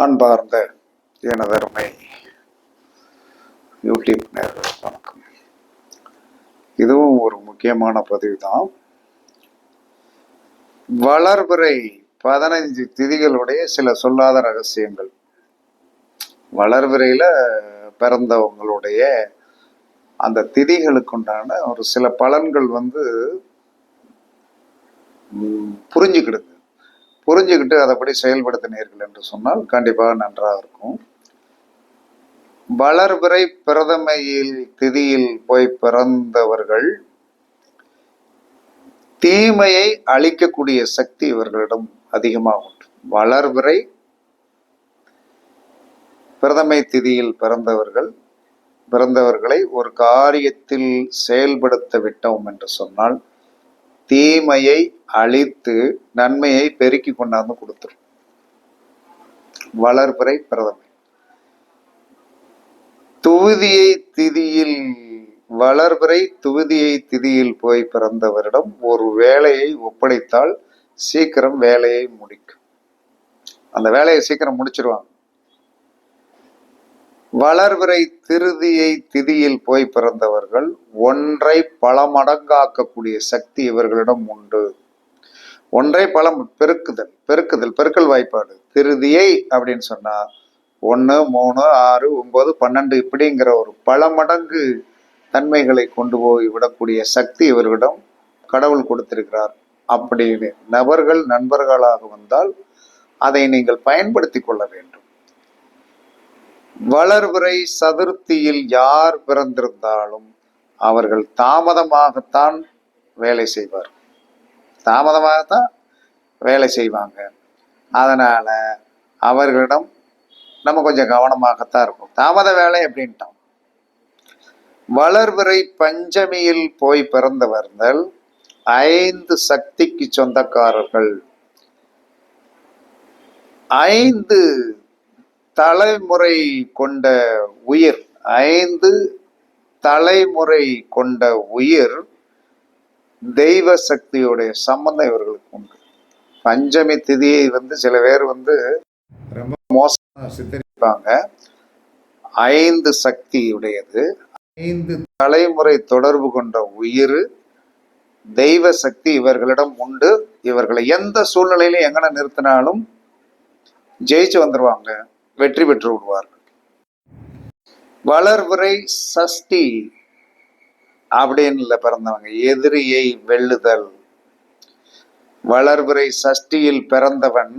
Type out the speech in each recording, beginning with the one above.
அன்பார்ந்த எனதருமை யூடியூப் நேயர்கள் வணக்கம். இதுவும் ஒரு முக்கியமான பதிவு தான் வளர்பிறை பதினைஞ்சு திதிகளுடைய சில சொல்லாத ரகசியங்கள். வளர்பிறையில பிறந்தவங்களுடைய அந்த திதிகளுக்குண்டான ஒரு சில பலன்கள் வந்து புரிஞ்சுக்கிடுது. புரிஞ்சுக்கிட்டு அதைப்படி செயல்படுத்தினீர்கள் என்று சொன்னால் கண்டிப்பாக நன்றாக இருக்கும். வளர்பிறை பிரதமையில் திதியில் போய் பிறந்தவர்கள் தீமையை அழிக்கக்கூடிய சக்தி இவர்களிடம் அதிகமாக உண்டு. வளர்பிறை பிரதமை திதியில் பிறந்தவர்கள் பிறந்தவர்களை ஒரு காரியத்தில் செயல்படுத்த விட்டோம் என்று சொன்னால் தீமையை அழித்து நன்மையை பெருக்கி கொண்டாந்து கொடுத்துரும். வளர்பிறை பிரதமை துவிதியை திதியில் வளர்பிறை துவிதியை திதியில் போய் பிறந்தவரிடம் ஒரு வேலையை ஒப்படைத்தால் சீக்கிரம் வேலையை முடிக்கும். அந்த வேலையை சீக்கிரம் முடிச்சிருவாங்க. வளர்விரை திருதியை திதியில் போய் பிறந்தவர்கள் ஒன்றை பல மடங்காக்கக்கூடிய சக்தி இவர்களிடம் உண்டு. ஒன்றை பல பெருக்குதல் பெருக்குதல் பெருக்கல் வாய்ப்பாடு. திருதியை அப்படின்னு சொன்னா ஒன்று மூணு ஆறு ஒன்பது பன்னெண்டு இப்படிங்கிற ஒரு பல மடங்கு தன்மைகளை கொண்டு போய் விடக்கூடிய சக்தி இவர்களிடம் கடவுள் கொடுத்திருக்கிறார் அப்படின்னு. நபர்கள் நண்பர்களாக வந்தால் அதை நீங்கள் பயன்படுத்தி கொள்ள வேண்டும். வளர்வுரை சதுர்த்தியில் யார் பிறந்திருந்தாலும் அவர்கள் தாமதமாகத்தான் வேலை செய்வார். தாமதமாகத்தான் வேலை செய்வாங்க. அதனால அவர்களிடம் நம்ம கொஞ்சம் கவனமாகத்தான் இருக்கும் தாமத வேலை அப்படின்ட்டோம் வளர்விரை பஞ்சமியில் போய் பிறந்தவர்கள் ஐந்து சக்திக்கு சொந்தக்காரர்கள். ஐந்து தலைமுறை கொண்ட உயிர் ஐந்து தலைமுறை கொண்ட உயிர் தெய்வ சக்தியுடைய சம்பந்தம் இவர்களுக்கு உண்டு. பஞ்சமி திதியை வந்து சில பேர் வந்து ரொம்ப மோசமாக சித்தரிப்பாங்க. ஐந்து சக்தியுடையது. ஐந்து தலைமுறை தொடர்பு கொண்ட உயிர் தெய்வ சக்தி இவர்களிடம் உண்டு. இவர்களை எந்த சூழ்நிலையிலும் எங்கன நிறுத்தினாலும் ஜெயிச்சு வந்துடுவாங்க வெற்றி பெற்று விடுவார்கள் வளர்வுரை சஷ்டி அப்படின்னு பிறந்தவங்க எதிரியை வெல்லுதல். வளர்வுரை சஷ்டியில் பிறந்தவன்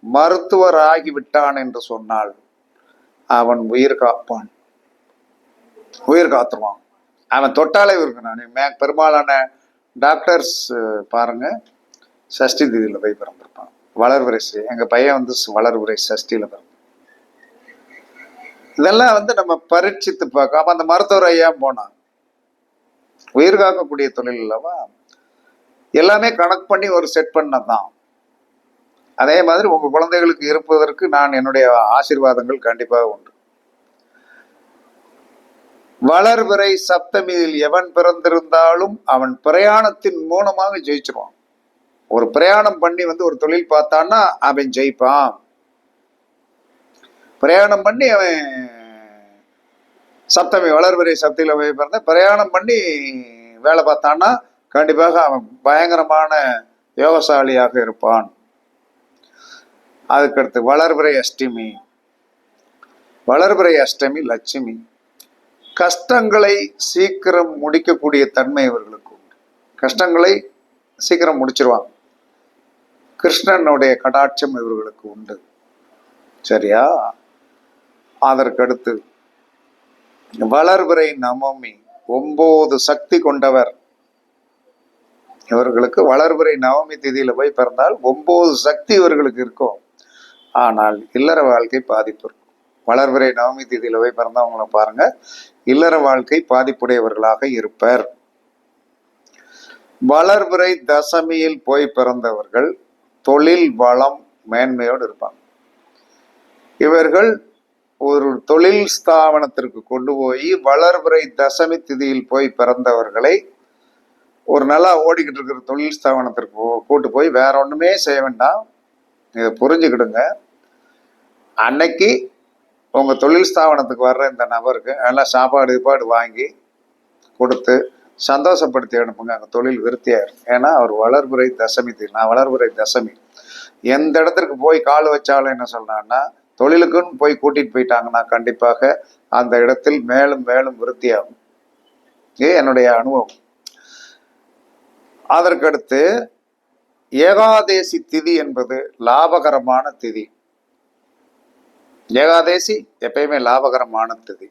மருத்துவர் ஆகிவிட்டான் என்று சொன்னால் அவன் உயிர் காப்பான். உயிர் காத்துருவான். அவன் தொட்டாலே இருக்கணும் மே பெரும்பாலான டாக்டர்ஸ் பாருங்க சஷ்டி திதியில் போய் பிறந்திருப்பான். வளர்வுரை சஷ்டி. எங்க பையன் வந்து வளர்வுரை சஷ்டியில பிறந்தான். இதெல்லாம் வந்து நம்ம பரீட்சித்து பார்க்க அப்ப அந்த மருத்துவர் ஐயா போனான் உயிர் காக்கக்கூடிய தொழில் இல்லவா எல்லாமே கணக்கு பண்ணி ஒரு செட் பண்ணதான் அதே மாதிரி உங்க குழந்தைகளுக்கு இருப்பதற்கு நான் என்னுடைய ஆசீர்வாதங்கள் கண்டிப்பாக உண்டு. வளர்வரை சப்தமியில் எவன் பிறந்திருந்தாலும் அவன் பிரயாணத்தின் மூலமாக ஜெயிச்சிருவான். ஒரு பிரயாணம் பண்ணி வந்து ஒரு தொழில் பார்த்தான்னா அவன் ஜெயிப்பான். பிரயாணம் பண்ணி அவன் சப்தமி வளர்வரை சப்தியில் போய் பிறந்த பிரயாணம் பண்ணி வேலை பார்த்தான்னா கண்டிப்பாக அவன் பயங்கரமான யோகசாலியாக இருப்பான். அதுக்கடுத்து வளர்பிறை அஷ்டமி. வளர்பிறை அஷ்டமி லட்சுமி. கஷ்டங்களை சீக்கிரம் முடிக்கக்கூடிய தன்மை இவர்களுக்கு உண்டு. கஷ்டங்களை சீக்கிரம் முடிச்சிருவாங்க. கிருஷ்ணனுடைய கடாட்சம் இவர்களுக்கு உண்டு. சரியா? அதற்கடுத்து வளர்பிறை நவமி ஒன்பது சக்தி கொண்டவர். இவர்களுக்கு வளர்பிறை நவமி திதியில போய் பிறந்தால் ஒன்பது சக்தி இவர்களுக்கு இருக்கும். ஆனால் இல்லற வாழ்க்கை பாதிப்பு இருக்கும். வளர்பிறை நவமி திதியில போய் பிறந்தவங்கள பாருங்க. இல்லற வாழ்க்கை பாதிப்புடையவர்களாக இருப்பர். வளர்பிறை தசமியில் போய் பிறந்தவர்கள் தொழில் வளம் மேன்மையோடு இருப்பாங்க. இவர்கள் ஒரு தொழில் ஸ்தாபனத்திற்கு கொண்டு போய் வளர்பிறை தசமி திதியில் போய் பிறந்தவர்களை ஒரு நல்லா ஓடிக்கிட்டு இருக்கிற தொழில் ஸ்தாபனத்திற்கு கூட்டு போய் வேற ஒண்ணுமே செய்ய வேண்டாம். இதை புரிஞ்சுக்கிடுங்க. அன்னைக்கு உங்க தொழில் ஸ்தாபனத்துக்கு வர்ற இந்த நபருக்கு எல்லாம் சாப்பாடு இப்பாடு வாங்கி கொடுத்து சந்தோஷப்படுத்தி அனுப்புங்க. அங்கே தொழில் விருத்தியாயிரும் ஏன்னா அவர் வளர்புரை தசமி நான் வளர்புரை தசமி. எந்த இடத்திற்கு போய் கால் வச்சாலும் என்ன சொல்றான்னா தொழிலுக்குன்னு போய் கூட்டிட்டு போயிட்டாங்கன்னா கண்டிப்பாக அந்த இடத்தில் மேலும் மேலும் விருத்தியாகும். இது என்னுடைய அனுபவம். அதற்கடுத்து ஏகாதேசி திதி என்பது லாபகரமான திதி. ஏகாதேசி எப்பயுமே லாபகரமான திதி.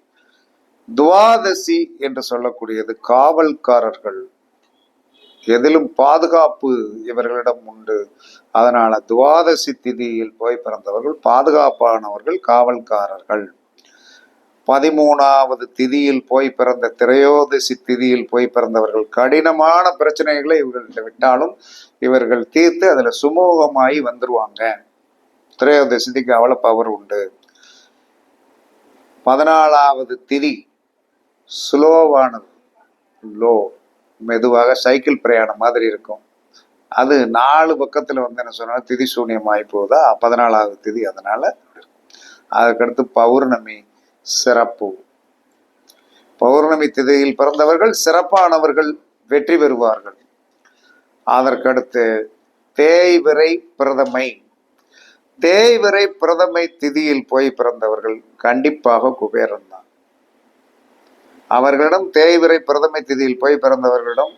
துவாதசி என்று சொல்லக்கூடியது காவல்காரர்கள். எதிலும் பாதுகாப்பு இவர்களிடம் உண்டு. அதனால துவாதசி திதியில் போய் பிறந்தவர்கள் பாதுகாப்பானவர்கள் காவல்காரர்கள். பதிமூணாவது திதியில் போய் பிறந்த திரையோதசி திதியில் போய் பிறந்தவர்கள் கடினமான பிரச்சனைகளை இவர்கள்ட்ட விட்டாலும் இவர்கள் தீர்த்து அதுல சுமூகமாயி வந்துருவாங்க. திரையோதசிக்கு அவ்வளோ பவர் உண்டு. பதினாலாவது திதி ஸ்லோவானது லோ மெதுவாக சைக்கிள் பிரயாணம் மாதிரி இருக்கும். அது நாலு பக்கத்தில் வந்து என்ன சொன்னால் திதி சூன்யமாகி போகுதா? பதினாலாவது திதி அதனால் அதுக்கடுத்து பௌர்ணமி சிறப்பு. பௌர்ணமி திதியில் பிறந்தவர்கள் சிறப்பானவர்கள் வெற்றி பெறுவார்கள். அதற்கடுத்து தேய்விரை பிரதமை. தேய்விரை பிரதமை திதியில் போய் பிறந்தவர்கள் கண்டிப்பாக குபேரன் தான். அவர்களிடம் தேய்விரை பிரதமை திதியில் போய் பிறந்தவர்களிடம்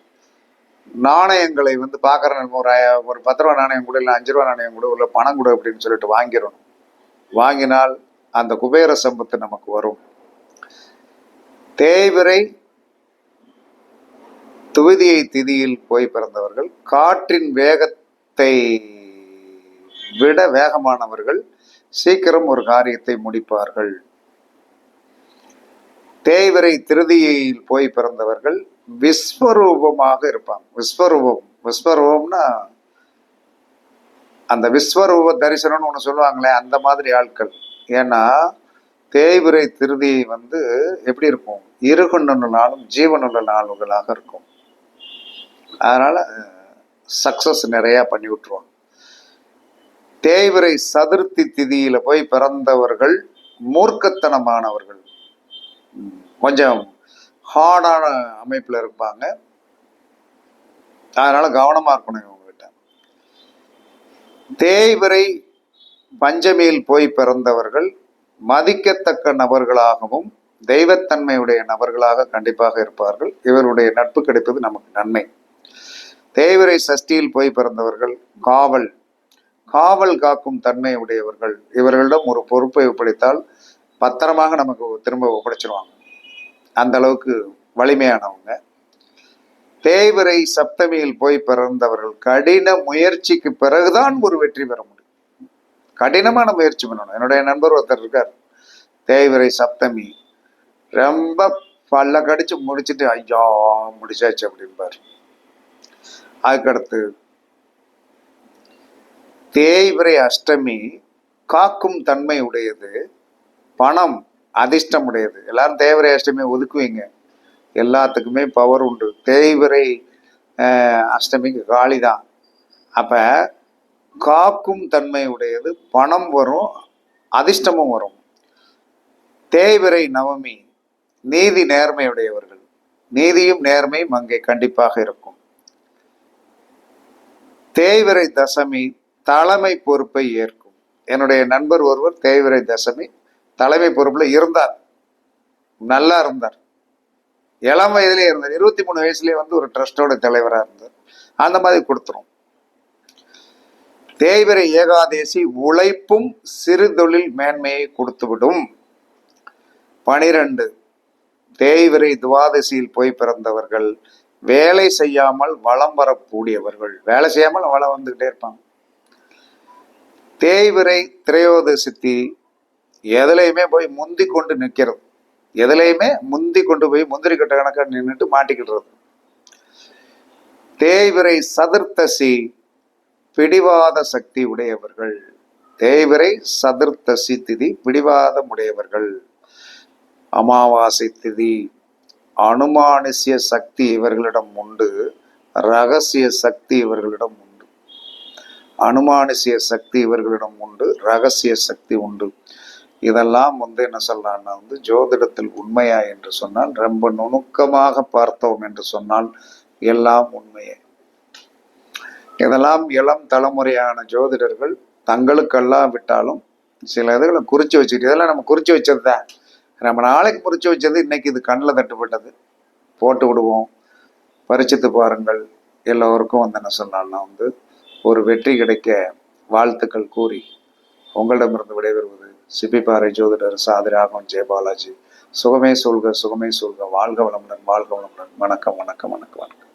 நாணயங்களை வந்து பார்க்குற ஒரு ஒரு பத்து ரூபா நாணயம் கூட இல்லை அஞ்சு ரூபா நாணயம் கூட இல்லை பணம் கூட அப்படின்னு சொல்லிட்டு வாங்கிடணும். வாங்கினால் அந்த குபேர சம்பத்து நமக்கு வரும். தேய்விரை துவிதியை திதியில் போய் பிறந்தவர்கள் காற்றின் வேகத்தை விட வேகமானவர்கள் சீக்கிரம் ஒரு காரியத்தை முடிப்பார்கள். தேய்வரை திருதியில் போய் பிறந்தவர்கள் விஸ்வரூபமாக இருப்பாங்க. விஸ்வரூபம். விஸ்வரூபம்னா அந்த விஸ்வரூப தரிசனம்னு ஒன்று சொல்லுவாங்களே அந்த மாதிரி ஆட்கள். ஏன்னா தேய்விரை திருதி வந்து எப்படி இருக்கும்? இருகுண்ணுள்ள நாளும் ஜீவனுள்ள நாளுகளாக இருக்கும். அதனால சக்சஸ் நிறையா பண்ணி விட்டுருவாங்க. தேய்விரை சதுர்த்தி திதியில் போய் பிறந்தவர்கள் மூர்க்கத்தனமானவர்கள். கொஞ்சம் ஹார்டான அமைப்பில் இருப்பாங்க. அதனால கவனமாக இருக்கணும் இவங்ககிட்ட. தேய்வரை பஞ்சமியில் போய் பிறந்தவர்கள் மதிக்கத்தக்க நபர்களாகவும் தெய்வத்தன்மையுடைய நபர்களாக கண்டிப்பாக இருப்பார்கள். இவருடைய நட்பு கிடைப்பது நமக்கு நன்மை. தேய்வரை சஷ்டியில் போய் பிறந்தவர்கள் காவல். காவல் காக்கும் தன்மை உடையவர்கள் இவர்களிடம் ஒரு பொறுப்பை ஒப்படைத்தால் பத்திரமாக நமக்கு திரும்ப ஒப்படைச்சிருவாங்க. அந்த அளவுக்கு வலிமையானவங்க. தேய்வரை சப்தமியில் போய் பிறந்தவர்கள் கடின முயற்சிக்கு பிறகுதான் ஒரு வெற்றி பெற முடியும். கடினமான முயற்சி பண்ணணும். என்னுடைய நண்பர் ஒருத்தர் இருக்கார். தேய்வரை சப்தமி. ரொம்ப பல்ல கடிச்சு முடிச்சிட்டு ஐயா முடிச்சாச்சு அப்படிம்பார். அதுக்கடுத்து தேய்விரை அஷ்டமி காக்கும் தன்மை உடையது. பணம் அதிர்ஷ்டம் உடையது எல்லாரும் தேவரை அஷ்டமி ஒதுக்குவீங்க. எல்லாத்துக்குமே பவர் உண்டு. தேய்விரை அஷ்டமிக்கு காளி தான் அப்போ காக்கும் தன்மை உடையது பணம் வரும் அதிர்ஷ்டமும் வரும். தேய்விரை நவமி நீதி நேர்மையுடையவர்கள் நீதியும் நேர்மையும் அங்கே கண்டிப்பாக இருக்கும். தேய்விரை தசமி தலைமை பொறுப்பை ஏற்கும். என்னுடைய நண்பர் ஒருவர் தேய்விரை தசமி தலைமை பொறுப்பில் இருந்தார். நல்லா இருந்தார். இளம் வயதிலே இருந்தார். இருபத்தி மூணு வயசுலேயே வந்து ஒரு ட்ரஸ்டோட தலைவராக இருந்தார். அந்த மாதிரி கொடுத்துரும். தேய்பிரை ஏகாதேசி உழைப்பும் சிறு தொழில் மேன்மையை கொடுத்துவிடும். பனிரெண்டு தேய்விரை துவாதசியில் போய் பிறந்தவர்கள் வேலை செய்யாமல் வளம் வரக்கூடியவர்கள். வேலை செய்யாமல் வளம் வந்துகிட்டே இருப்பாங்க. தேய்விரை திரையோதசி எதுலையுமே போய் முந்தி கொண்டு நிற்கிறது எதுலையுமே முந்தி கொண்டு போய் முந்திரி கட்ட கணக்கா நின்றுட்டு மாட்டிக்கிடுறது. தேய்விரை சதுர்த்தசி பிடிவாத சக்தி உடையவர்கள். தேய்விரை சதுர்த்தசி திதி பிடிவாதம் உடையவர்கள். அமாவாசை திதி அனுமானிசிய சக்தி இவர்களிடம் உண்டு. ரகசிய சக்தி இவர்களிடம் உண்டு. அனுமானிசிய சக்தி இவர்களிடம் உண்டு. ரகசிய சக்தி உண்டு. இதெல்லாம் வந்து என்ன சொல்றான்னா வந்து ஜோதிடத்தில் உண்மையா என்று சொன்னால் ரொம்ப நுணுக்கமாக பார்த்தோம் என்று சொன்னால் எல்லாம் உண்மையே. இதெல்லாம் இளம் தலைமுறையான ஜோதிடர்கள் தங்களுக்கெல்லாம் விட்டாலும் சில இதுகளை குறித்து வச்சுட்டு இதெல்லாம் நம்ம குறித்து வச்சது தான் நம்ம நாளைக்கு குறித்து வச்சது இன்னைக்கு இது கண்ணில் தட்டுப்பட்டது. போட்டு விடுவோம். பரிச்சித்து பாருங்கள். எல்லோருக்கும் வந்து என்ன சொன்னால்னா வந்து ஒரு வெற்றி கிடைக்க வாழ்த்துக்கள் கூறி உங்களிடமிருந்து விடைபெறுவது சிப்பிப்பாறை ஜோதிடர் சாதிராகம் ஜெயபாலாஜி சுகமே சொல்க சுகமே சொல்க. வாழ்க வளமுடன் வாழ்க வளமுடன். வணக்கம் வணக்கம் வணக்கம் வணக்கம்.